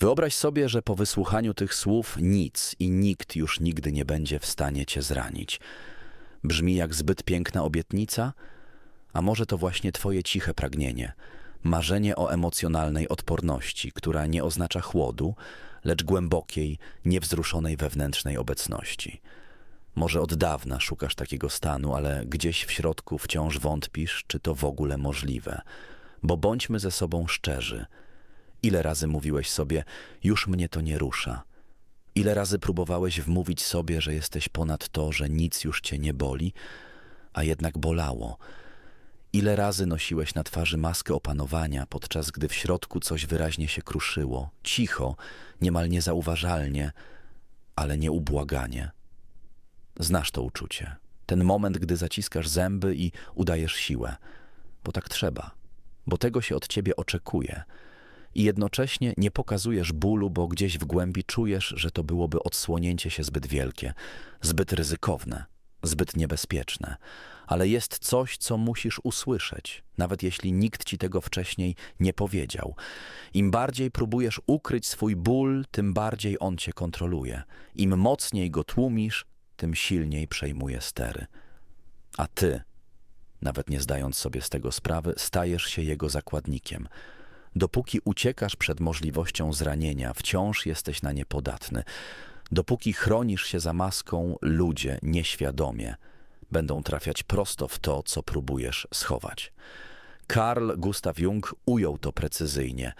Wyobraź sobie, że po wysłuchaniu tych słów nic i nikt już nigdy nie będzie w stanie cię zranić. Brzmi jak zbyt piękna obietnica, a może to właśnie twoje ciche pragnienie, marzenie o emocjonalnej odporności, która nie oznacza chłodu, lecz głębokiej, niewzruszonej wewnętrznej obecności. Może od dawna szukasz takiego stanu, ale gdzieś w środku wciąż wątpisz, czy to w ogóle możliwe. Bo bądźmy ze sobą szczerzy. Ile razy mówiłeś sobie, już mnie to nie rusza? Ile razy próbowałeś wmówić sobie, że jesteś ponad to, że nic już cię nie boli, a jednak bolało? Ile razy nosiłeś na twarzy maskę opanowania, podczas gdy w środku coś wyraźnie się kruszyło, cicho, niemal niezauważalnie, ale nieubłaganie? Znasz to uczucie. Ten moment, gdy zaciskasz zęby i udajesz siłę. Bo tak trzeba. Bo tego się od ciebie oczekuje. I jednocześnie nie pokazujesz bólu, bo gdzieś w głębi czujesz, że to byłoby odsłonięcie się zbyt wielkie, zbyt ryzykowne, zbyt niebezpieczne. Ale jest coś, co musisz usłyszeć, nawet jeśli nikt ci tego wcześniej nie powiedział. Im bardziej próbujesz ukryć swój ból, tym bardziej on cię kontroluje. Im mocniej go tłumisz, tym silniej przejmuje stery. A ty, nawet nie zdając sobie z tego sprawy, stajesz się jego zakładnikiem. Dopóki uciekasz przed możliwością zranienia, wciąż jesteś na nie podatny. Dopóki chronisz się za maską, ludzie nieświadomie będą trafiać prosto w to, co próbujesz schować. Karl Gustav Jung ujął to precyzyjnie.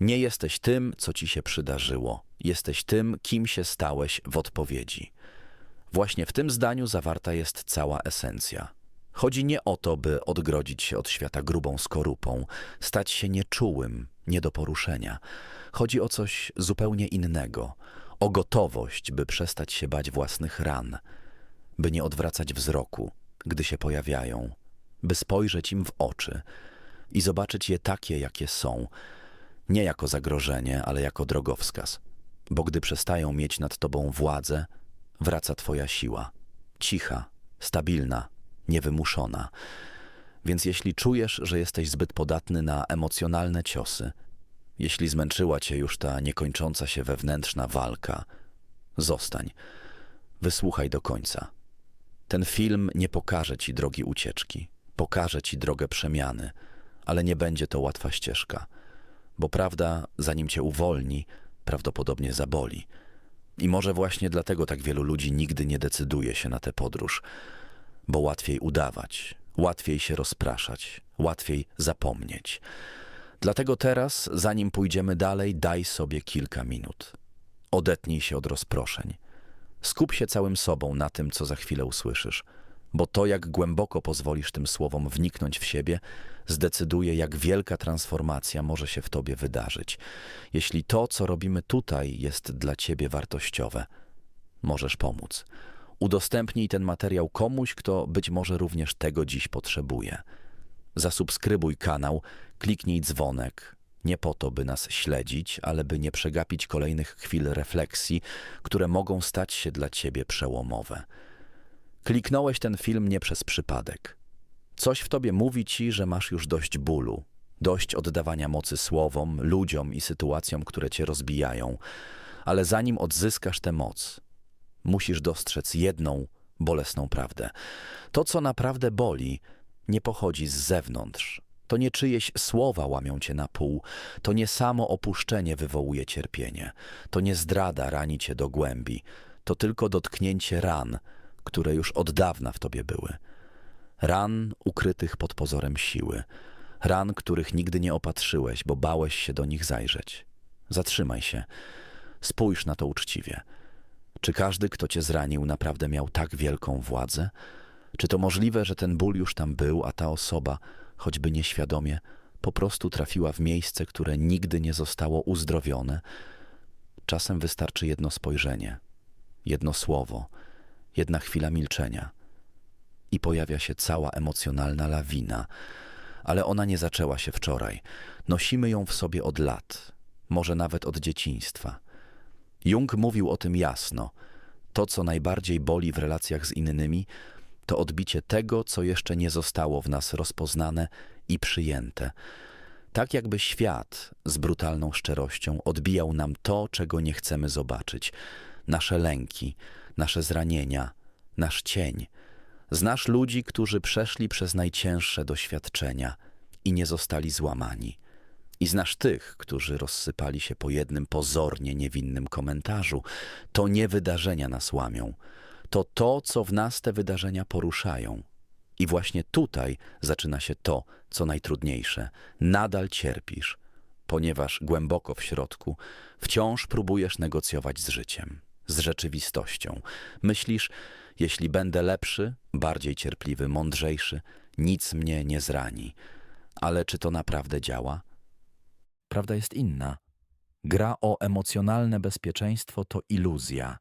Nie jesteś tym, co ci się przydarzyło. Jesteś tym, kim się stałeś w odpowiedzi. Właśnie w tym zdaniu zawarta jest cała esencja. Chodzi nie o to, by odgrodzić się od świata grubą skorupą, stać się nieczułym, nie do poruszenia. Chodzi o coś zupełnie innego, o gotowość, by przestać się bać własnych ran, by nie odwracać wzroku, gdy się pojawiają, by spojrzeć im w oczy i zobaczyć je takie, jakie są, nie jako zagrożenie, ale jako drogowskaz. Bo gdy przestają mieć nad tobą władzę, wraca Twoja siła. Cicha, stabilna, niewymuszona. Więc jeśli czujesz, że jesteś zbyt podatny na emocjonalne ciosy, jeśli zmęczyła Cię już ta niekończąca się wewnętrzna walka, zostań. Wysłuchaj do końca. Ten film nie pokaże Ci drogi ucieczki, pokaże Ci drogę przemiany, ale nie będzie to łatwa ścieżka, bo prawda, zanim Cię uwolni, prawdopodobnie zaboli. I może właśnie dlatego tak wielu ludzi nigdy nie decyduje się na tę podróż, bo łatwiej udawać, łatwiej się rozpraszać, łatwiej zapomnieć. Dlatego teraz, zanim pójdziemy dalej, daj sobie kilka minut. Odetnij się od rozproszeń. Skup się całym sobą na tym, co za chwilę usłyszysz, bo to, jak głęboko pozwolisz tym słowom wniknąć w siebie, zdecyduje, jak wielka transformacja może się w tobie wydarzyć. Jeśli to, co robimy tutaj, jest dla ciebie wartościowe, możesz pomóc. Udostępnij ten materiał komuś, kto być może również tego dziś potrzebuje. Zasubskrybuj kanał, kliknij dzwonek. Nie po to, by nas śledzić, ale by nie przegapić kolejnych chwil refleksji, które mogą stać się dla ciebie przełomowe. Kliknąłeś ten film nie przez przypadek. Coś w tobie mówi ci, że masz już dość bólu, dość oddawania mocy słowom, ludziom i sytuacjom, które cię rozbijają. Ale zanim odzyskasz tę moc, musisz dostrzec jedną bolesną prawdę. To, co naprawdę boli, nie pochodzi z zewnątrz. To nie czyjeś słowa łamią cię na pół, to nie samo opuszczenie wywołuje cierpienie, to nie zdrada rani cię do głębi, to tylko dotknięcie ran, które już od dawna w tobie były. Ran ukrytych pod pozorem siły, ran, których nigdy nie opatrzyłeś, bo bałeś się do nich zajrzeć. Zatrzymaj się, spójrz na to uczciwie. Czy każdy, kto cię zranił, naprawdę miał tak wielką władzę? Czy to możliwe, że ten ból już tam był, a ta osoba, choćby nieświadomie, po prostu trafiła w miejsce, które nigdy nie zostało uzdrowione? Czasem wystarczy jedno spojrzenie, jedno słowo, jedna chwila milczenia i pojawia się cała emocjonalna lawina, ale ona nie zaczęła się wczoraj. Nosimy ją w sobie od lat, może nawet od dzieciństwa. Jung mówił o tym jasno. To, co najbardziej boli w relacjach z innymi, to odbicie tego, co jeszcze nie zostało w nas rozpoznane i przyjęte. Tak jakby świat z brutalną szczerością odbijał nam to, czego nie chcemy zobaczyć. Nasze lęki, nasze zranienia, nasz cień. Znasz ludzi, którzy przeszli przez najcięższe doświadczenia i nie zostali złamani. I znasz tych, którzy rozsypali się po jednym pozornie niewinnym komentarzu. To nie wydarzenia nas łamią. To to, co w nas te wydarzenia poruszają. I właśnie tutaj zaczyna się to, co najtrudniejsze. Nadal cierpisz, ponieważ głęboko w środku wciąż próbujesz negocjować z życiem, z rzeczywistością. Myślisz, jeśli będę lepszy, bardziej cierpliwy, mądrzejszy, nic mnie nie zrani. Ale czy to naprawdę działa? Prawda jest inna. Gra o emocjonalne bezpieczeństwo to iluzja.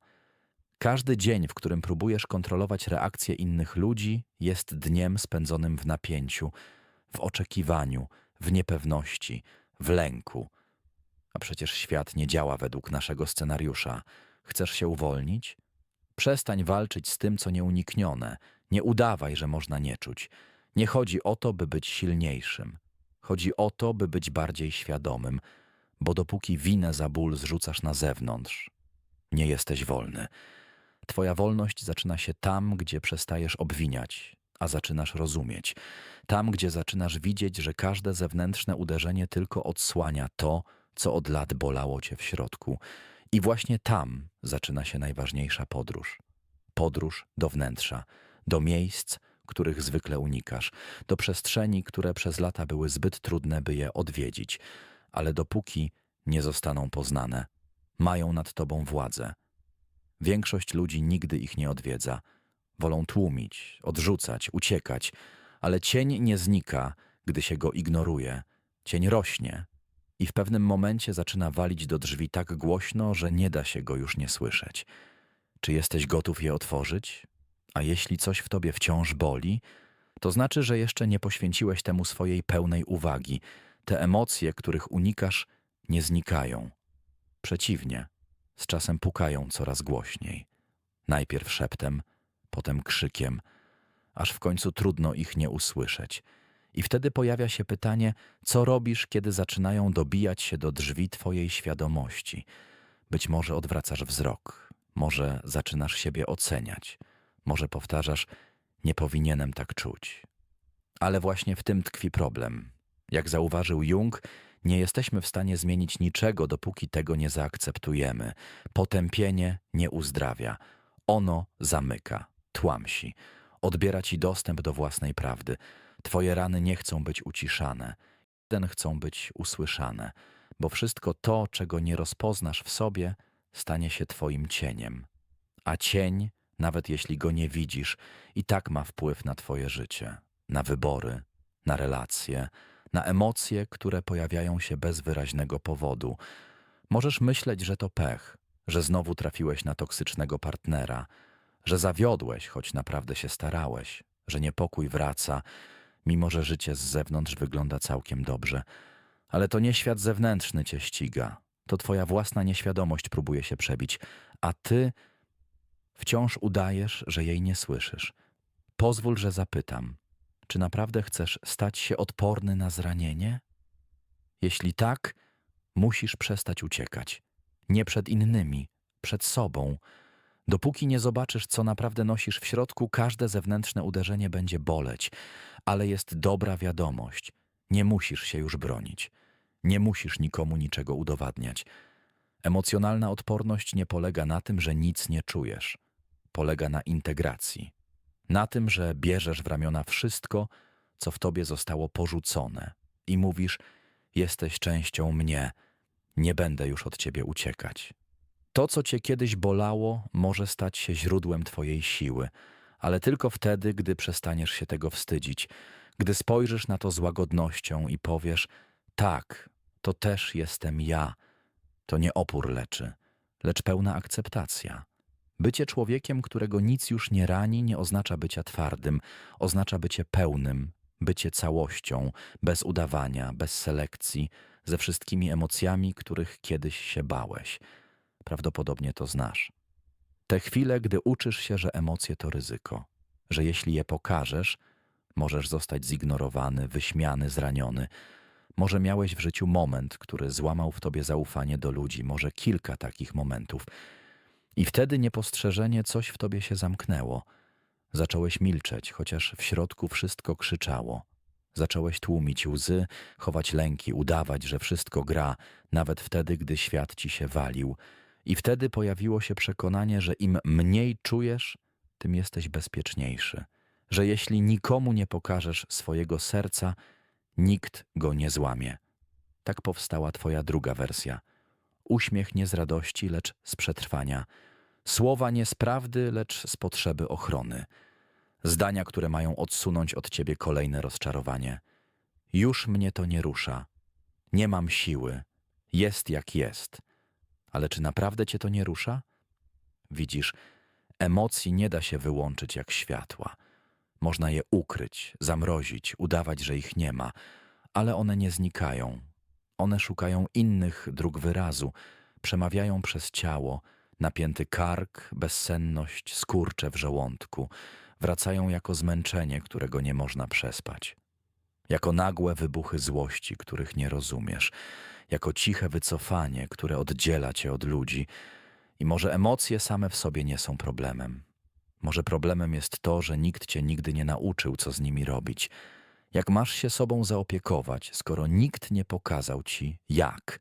Każdy dzień, w którym próbujesz kontrolować reakcje innych ludzi, jest dniem spędzonym w napięciu, w oczekiwaniu, w niepewności, w lęku. A przecież świat nie działa według naszego scenariusza. Chcesz się uwolnić? Przestań walczyć z tym, co nieuniknione. Nie udawaj, że można nie czuć. Nie chodzi o to, by być silniejszym. Chodzi o to, by być bardziej świadomym, bo dopóki winę za ból zrzucasz na zewnątrz, nie jesteś wolny. Twoja wolność zaczyna się tam, gdzie przestajesz obwiniać, a zaczynasz rozumieć. Tam, gdzie zaczynasz widzieć, że każde zewnętrzne uderzenie tylko odsłania to, co od lat bolało cię w środku. I właśnie tam zaczyna się najważniejsza podróż. Podróż do wnętrza, do miejsc, których zwykle unikasz, do przestrzeni, które przez lata były zbyt trudne, by je odwiedzić, ale dopóki nie zostaną poznane, mają nad tobą władzę. Większość ludzi nigdy ich nie odwiedza. Wolą tłumić, odrzucać, uciekać, ale cień nie znika, gdy się go ignoruje. Cień rośnie i w pewnym momencie zaczyna walić do drzwi tak głośno, że nie da się go już nie słyszeć. Czy jesteś gotów je otworzyć? A jeśli coś w tobie wciąż boli, to znaczy, że jeszcze nie poświęciłeś temu swojej pełnej uwagi. Te emocje, których unikasz, nie znikają. Przeciwnie, z czasem pukają coraz głośniej. Najpierw szeptem, potem krzykiem, aż w końcu trudno ich nie usłyszeć. I wtedy pojawia się pytanie, co robisz, kiedy zaczynają dobijać się do drzwi twojej świadomości. Być może odwracasz wzrok, może zaczynasz siebie oceniać, może powtarzasz, nie powinienem tak czuć. Ale właśnie w tym tkwi problem. Jak zauważył Jung, nie jesteśmy w stanie zmienić niczego, dopóki tego nie zaakceptujemy. Potępienie nie uzdrawia. Ono zamyka, tłamsi, odbiera ci dostęp do własnej prawdy. Twoje rany nie chcą być uciszane, ten chcą być usłyszane, bo wszystko to, czego nie rozpoznasz w sobie, stanie się twoim cieniem. A cień, nawet jeśli go nie widzisz, i tak ma wpływ na twoje życie, na wybory, na relacje, na emocje, które pojawiają się bez wyraźnego powodu. Możesz myśleć, że to pech, że znowu trafiłeś na toksycznego partnera, że zawiodłeś, choć naprawdę się starałeś, że niepokój wraca, mimo że życie z zewnątrz wygląda całkiem dobrze. Ale to nie świat zewnętrzny cię ściga, to twoja własna nieświadomość próbuje się przebić, a ty wciąż udajesz, że jej nie słyszysz. Pozwól, że zapytam. Czy naprawdę chcesz stać się odporny na zranienie? Jeśli tak, musisz przestać uciekać. Nie przed innymi, przed sobą. Dopóki nie zobaczysz, co naprawdę nosisz w środku, każde zewnętrzne uderzenie będzie boleć, ale jest dobra wiadomość. Nie musisz się już bronić. Nie musisz nikomu niczego udowadniać. Emocjonalna odporność nie polega na tym, że nic nie czujesz. Polega na integracji. Na tym, że bierzesz w ramiona wszystko, co w tobie zostało porzucone i mówisz: Jesteś częścią mnie, nie będę już od ciebie uciekać. To, co cię kiedyś bolało, może stać się źródłem twojej siły, ale tylko wtedy, gdy przestaniesz się tego wstydzić, gdy spojrzysz na to z łagodnością i powiesz: Tak, to też jestem ja. To nie opór leczy, lecz pełna akceptacja. Bycie człowiekiem, którego nic już nie rani, nie oznacza bycia twardym, oznacza bycie pełnym, bycie całością, bez udawania, bez selekcji, ze wszystkimi emocjami, których kiedyś się bałeś. Prawdopodobnie to znasz. Te chwile, gdy uczysz się, że emocje to ryzyko, że jeśli je pokażesz, możesz zostać zignorowany, wyśmiany, zraniony. Może miałeś w życiu moment, który złamał w tobie zaufanie do ludzi, może kilka takich momentów. I wtedy niepostrzeżenie coś w tobie się zamknęło. Zacząłeś milczeć, chociaż w środku wszystko krzyczało. Zacząłeś tłumić łzy, chować lęki, udawać, że wszystko gra, nawet wtedy, gdy świat ci się walił. I wtedy pojawiło się przekonanie, że im mniej czujesz, tym jesteś bezpieczniejszy. Że jeśli nikomu nie pokażesz swojego serca, nikt go nie złamie. Tak powstała twoja druga wersja. Uśmiech nie z radości, lecz z przetrwania. Słowa nie z prawdy, lecz z potrzeby ochrony. Zdania, które mają odsunąć od ciebie kolejne rozczarowanie. Już mnie to nie rusza. Nie mam siły. Jest jak jest. Ale czy naprawdę cię to nie rusza? Widzisz, emocji nie da się wyłączyć jak światła. Można je ukryć, zamrozić, udawać, że ich nie ma, ale one nie znikają. One szukają innych dróg wyrazu, przemawiają przez ciało, napięty kark, bezsenność, skurcze w żołądku, wracają jako zmęczenie, którego nie można przespać. Jako nagłe wybuchy złości, których nie rozumiesz, jako ciche wycofanie, które oddziela cię od ludzi. I może emocje same w sobie nie są problemem. Może problemem jest to, że nikt cię nigdy nie nauczył, co z nimi robić. Jak masz się sobą zaopiekować, skoro nikt nie pokazał ci jak?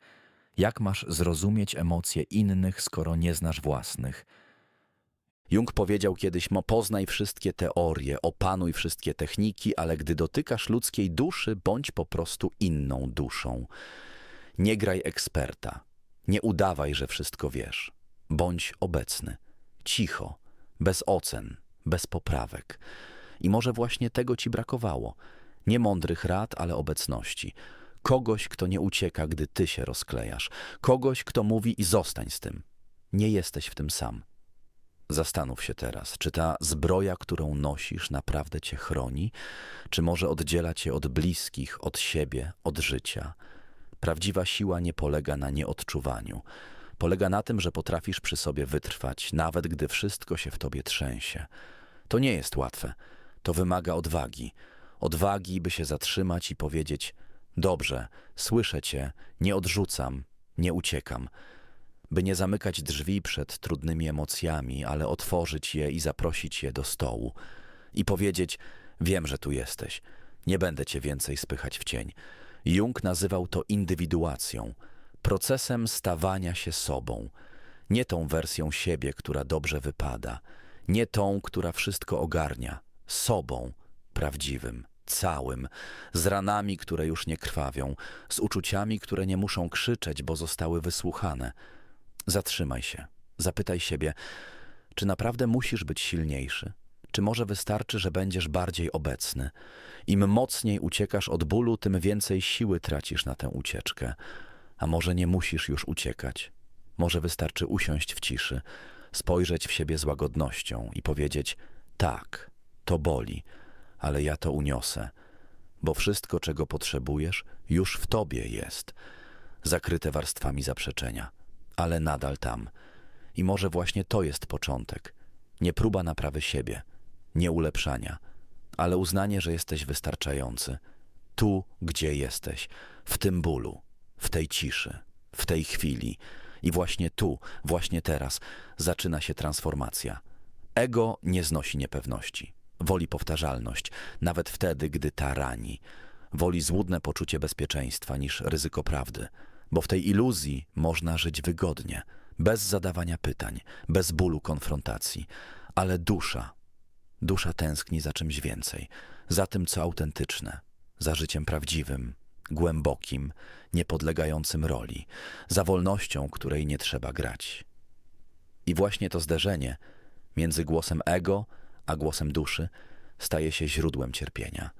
Jak masz zrozumieć emocje innych, skoro nie znasz własnych? Jung powiedział kiedyś: Mo poznaj wszystkie teorie, opanuj wszystkie techniki, ale gdy dotykasz ludzkiej duszy, bądź po prostu inną duszą. Nie graj eksperta. Nie udawaj, że wszystko wiesz. Bądź obecny, cicho, bez ocen, bez poprawek. I może właśnie tego ci brakowało. Nie mądrych rad, ale obecności. Kogoś, kto nie ucieka, gdy ty się rozklejasz. Kogoś, kto mówi i zostań z tym. Nie jesteś w tym sam. Zastanów się teraz, czy ta zbroja, którą nosisz, naprawdę cię chroni, czy może oddziela cię od bliskich, od siebie, od życia. Prawdziwa siła nie polega na nieodczuwaniu. Polega na tym, że potrafisz przy sobie wytrwać, nawet gdy wszystko się w tobie trzęsie. To nie jest łatwe. To wymaga odwagi. Odwagi, by się zatrzymać i powiedzieć: Dobrze, słyszę cię, nie odrzucam, nie uciekam. By nie zamykać drzwi przed trudnymi emocjami, ale otworzyć je i zaprosić je do stołu. I powiedzieć: Wiem, że tu jesteś. Nie będę cię więcej spychać w cień. Jung nazywał to indywiduacją, procesem stawania się sobą, nie tą wersją siebie, która dobrze wypada, nie tą, która wszystko ogarnia, sobą, prawdziwym, całym, z ranami, które już nie krwawią, z uczuciami, które nie muszą krzyczeć, bo zostały wysłuchane. Zatrzymaj się, zapytaj siebie, czy naprawdę musisz być silniejszy? Czy może wystarczy, że będziesz bardziej obecny? Im mocniej uciekasz od bólu, tym więcej siły tracisz na tę ucieczkę. A może nie musisz już uciekać? Może wystarczy usiąść w ciszy, spojrzeć w siebie z łagodnością i powiedzieć: Tak, to boli, ale ja to uniosę, bo wszystko, czego potrzebujesz, już w tobie jest, zakryte warstwami zaprzeczenia, ale nadal tam. I może właśnie to jest początek. Nie próba naprawy siebie, nie ulepszania, ale uznanie, że jesteś wystarczający. Tu, gdzie jesteś, w tym bólu, w tej ciszy, w tej chwili. I właśnie tu, właśnie teraz zaczyna się transformacja. Ego nie znosi niepewności, woli powtarzalność, nawet wtedy, gdy ta rani. Woli złudne poczucie bezpieczeństwa niż ryzyko prawdy, bo w tej iluzji można żyć wygodnie, bez zadawania pytań, bez bólu konfrontacji, ale dusza, dusza tęskni za czymś więcej, za tym, co autentyczne, za życiem prawdziwym, głębokim, niepodlegającym roli, za wolnością, której nie trzeba grać. I właśnie to zderzenie między głosem ego a głosem duszy staje się źródłem cierpienia.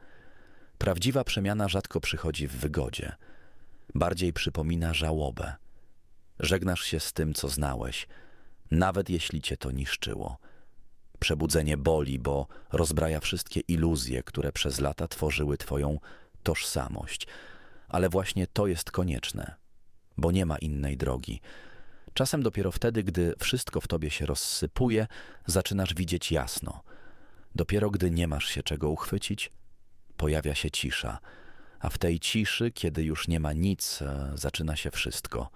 Prawdziwa przemiana rzadko przychodzi w wygodzie, bardziej przypomina żałobę. Żegnasz się z tym, co znałeś, nawet jeśli cię to niszczyło. Przebudzenie boli, bo rozbraja wszystkie iluzje, które przez lata tworzyły twoją tożsamość. Ale właśnie to jest konieczne, bo nie ma innej drogi. Czasem dopiero wtedy, gdy wszystko w tobie się rozsypuje, zaczynasz widzieć jasno. Dopiero gdy nie masz się czego uchwycić, pojawia się cisza, A w tej ciszy, kiedy już nie ma nic, e, zaczyna się wszystko.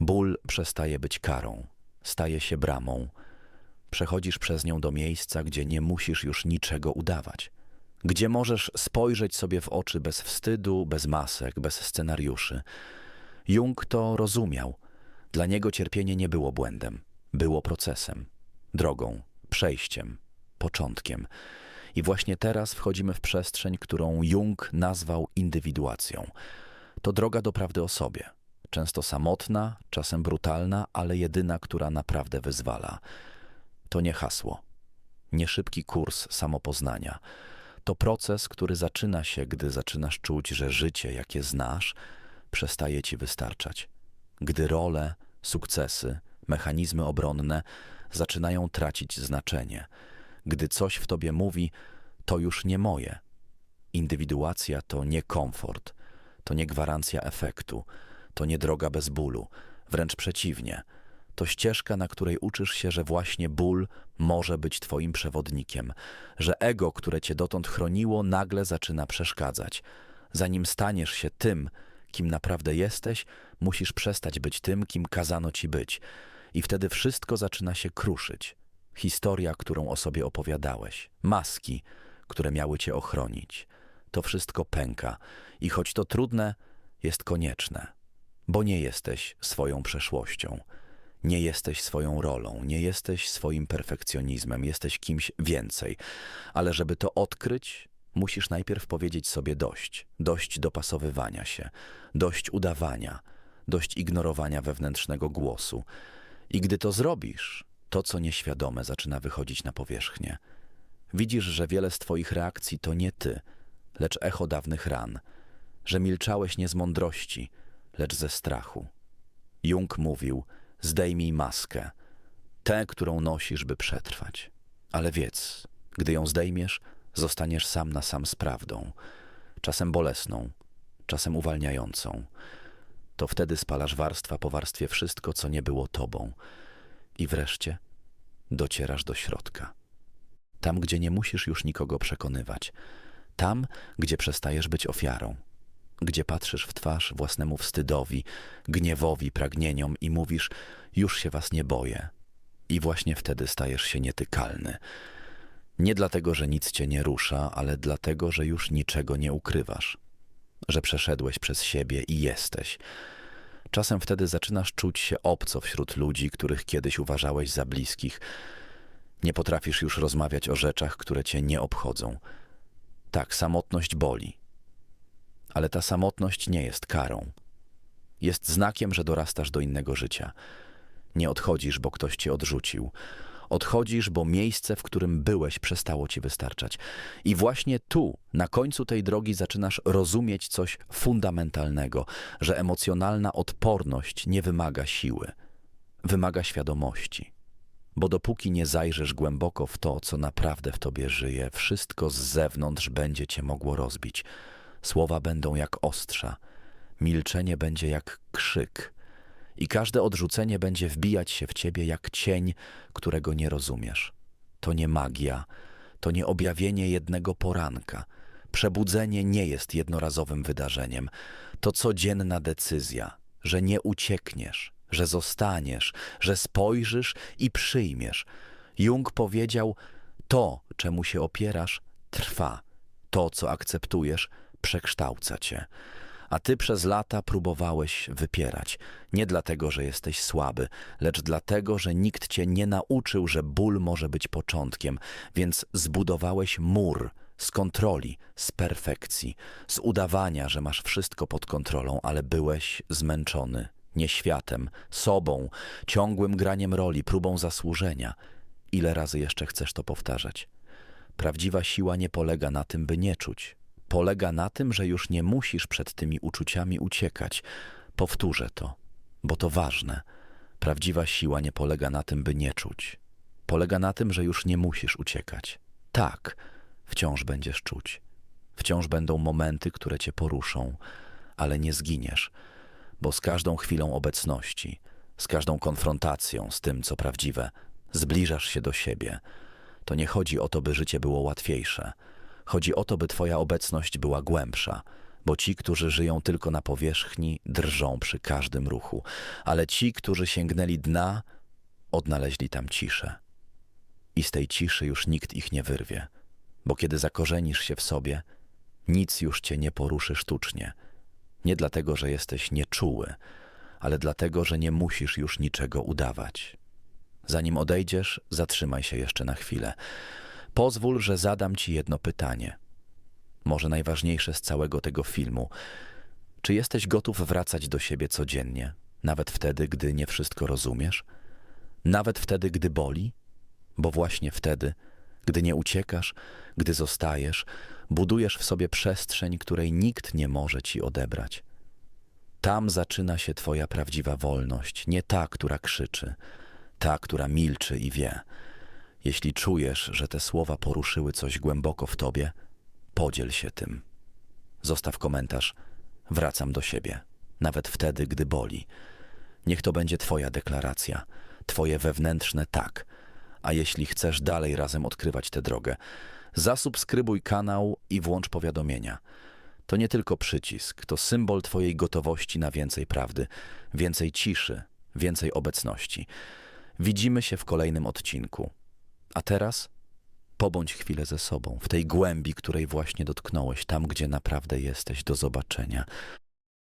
Ból przestaje być karą, staje się bramą. Przechodzisz przez nią do miejsca, gdzie nie musisz już niczego udawać. Gdzie możesz spojrzeć sobie w oczy bez wstydu, bez masek, bez scenariuszy. Jung to rozumiał. Dla niego cierpienie nie było błędem, było procesem, drogą, przejściem, początkiem. I właśnie teraz wchodzimy w przestrzeń, którą Jung nazwał indywiduacją. To droga do prawdy o sobie. Często samotna, czasem brutalna, ale jedyna, która naprawdę wyzwala. To nie hasło, nie szybki kurs samopoznania. To proces, który zaczyna się, gdy zaczynasz czuć, że życie, jakie znasz, przestaje ci wystarczać. Gdy role, sukcesy, mechanizmy obronne zaczynają tracić znaczenie. Gdy coś w tobie mówi, to już nie moje. Indywiduacja to nie komfort, to nie gwarancja efektu, to nie droga bez bólu, wręcz przeciwnie. To ścieżka, na której uczysz się, że właśnie ból może być twoim przewodnikiem, że ego, które cię dotąd chroniło, nagle zaczyna przeszkadzać. Zanim staniesz się tym, kim naprawdę jesteś, musisz przestać być tym, kim kazano ci być. I wtedy wszystko zaczyna się kruszyć. Historia, którą o sobie opowiadałeś, maski, które miały cię ochronić. To wszystko pęka i choć to trudne, jest konieczne, bo nie jesteś swoją przeszłością. Nie jesteś swoją rolą, nie jesteś swoim perfekcjonizmem, jesteś kimś więcej. Ale żeby to odkryć, musisz najpierw powiedzieć sobie dość. Dość dopasowywania się, dość udawania, dość ignorowania wewnętrznego głosu. I gdy to zrobisz, to co nieświadome zaczyna wychodzić na powierzchnię. Widzisz, że wiele z twoich reakcji to nie ty, lecz echo dawnych ran, że milczałeś nie z mądrości, lecz ze strachu. Jung mówił: Zdejmij maskę, tę, którą nosisz, by przetrwać. Ale wiedz, gdy ją zdejmiesz, zostaniesz sam na sam z prawdą, czasem bolesną, czasem uwalniającą. To wtedy spalasz warstwa po warstwie wszystko, co nie było tobą, i wreszcie docierasz do środka. Tam, gdzie nie musisz już nikogo przekonywać, tam, gdzie przestajesz być ofiarą, gdzie patrzysz w twarz własnemu wstydowi, gniewowi, pragnieniom i mówisz: Już się was nie boję. I właśnie wtedy stajesz się nietykalny. Nie dlatego, że nic cię nie rusza, ale dlatego, że już niczego nie ukrywasz, że przeszedłeś przez siebie i jesteś. Czasem wtedy zaczynasz czuć się obco wśród ludzi, których kiedyś uważałeś za bliskich. Nie potrafisz już rozmawiać o rzeczach, które cię nie obchodzą. Tak, samotność boli. Ale ta samotność nie jest karą. Jest znakiem, że dorastasz do innego życia. Nie odchodzisz, bo ktoś cię odrzucił. Odchodzisz, bo miejsce, w którym byłeś, przestało ci wystarczać. I właśnie tu, na końcu tej drogi, zaczynasz rozumieć coś fundamentalnego, że emocjonalna odporność nie wymaga siły, wymaga świadomości. Bo dopóki nie zajrzysz głęboko w to, co naprawdę w tobie żyje, wszystko z zewnątrz będzie cię mogło rozbić. Słowa będą jak ostrza, milczenie będzie jak krzyk i każde odrzucenie będzie wbijać się w ciebie jak cień, którego nie rozumiesz. To nie magia, to nie objawienie jednego poranka. Przebudzenie nie jest jednorazowym wydarzeniem. To codzienna decyzja, że nie uciekniesz, że zostaniesz, że spojrzysz i przyjmiesz. Jung powiedział: To, czemu się opierasz, trwa. To, co akceptujesz, przekształca cię a ty przez lata próbowałeś wypierać. Nie dlatego, że jesteś słaby, lecz dlatego, że nikt cię nie nauczył, że ból może być początkiem, więc zbudowałeś mur z kontroli, z perfekcji, z udawania, że masz wszystko pod kontrolą, ale byłeś zmęczony, nie światem, sobą, ciągłym graniem roli, próbą zasłużenia. Ile razy jeszcze chcesz to powtarzać? Prawdziwa siła nie polega na tym, by nie czuć, polega na tym, że już nie musisz przed tymi uczuciami uciekać. Powtórzę to, bo to ważne. Prawdziwa siła nie polega na tym, by nie czuć. Polega na tym, że już nie musisz uciekać. Tak, wciąż będziesz czuć. Wciąż będą momenty, które cię poruszą, ale nie zginiesz, bo z każdą chwilą obecności, z każdą konfrontacją z tym, co prawdziwe, zbliżasz się do siebie. To nie chodzi o to, by życie było łatwiejsze – Chodzi o to, by Twoja obecność była głębsza, bo ci, którzy żyją tylko na powierzchni, drżą przy każdym ruchu, ale ci, którzy sięgnęli dna, odnaleźli tam ciszę. I z tej ciszy już nikt ich nie wyrwie, bo kiedy zakorzenisz się w sobie, nic już cię nie poruszy sztucznie. Nie dlatego, że jesteś nieczuły, ale dlatego, że nie musisz już niczego udawać. Zanim odejdziesz, zatrzymaj się jeszcze na chwilę. Pozwól, że zadam ci jedno pytanie. Może najważniejsze z całego tego filmu. Czy jesteś gotów wracać do siebie codziennie, nawet wtedy, gdy nie wszystko rozumiesz? Nawet wtedy, gdy boli? Bo właśnie wtedy, gdy nie uciekasz, gdy zostajesz, budujesz w sobie przestrzeń, której nikt nie może ci odebrać. Tam zaczyna się Twoja prawdziwa wolność, nie ta, która krzyczy, ta, która milczy i wie. Jeśli czujesz, że te słowa poruszyły coś głęboko w Tobie, podziel się tym. Zostaw komentarz. Wracam do siebie, nawet wtedy, gdy boli. Niech to będzie Twoja deklaracja, Twoje wewnętrzne tak. A jeśli chcesz dalej razem odkrywać tę drogę, zasubskrybuj kanał i włącz powiadomienia. To nie tylko przycisk, to symbol Twojej gotowości na więcej prawdy, więcej ciszy, więcej obecności. Widzimy się w kolejnym odcinku. A teraz pobądź chwilę ze sobą, w tej głębi, której właśnie dotknąłeś, tam gdzie naprawdę jesteś. Do zobaczenia.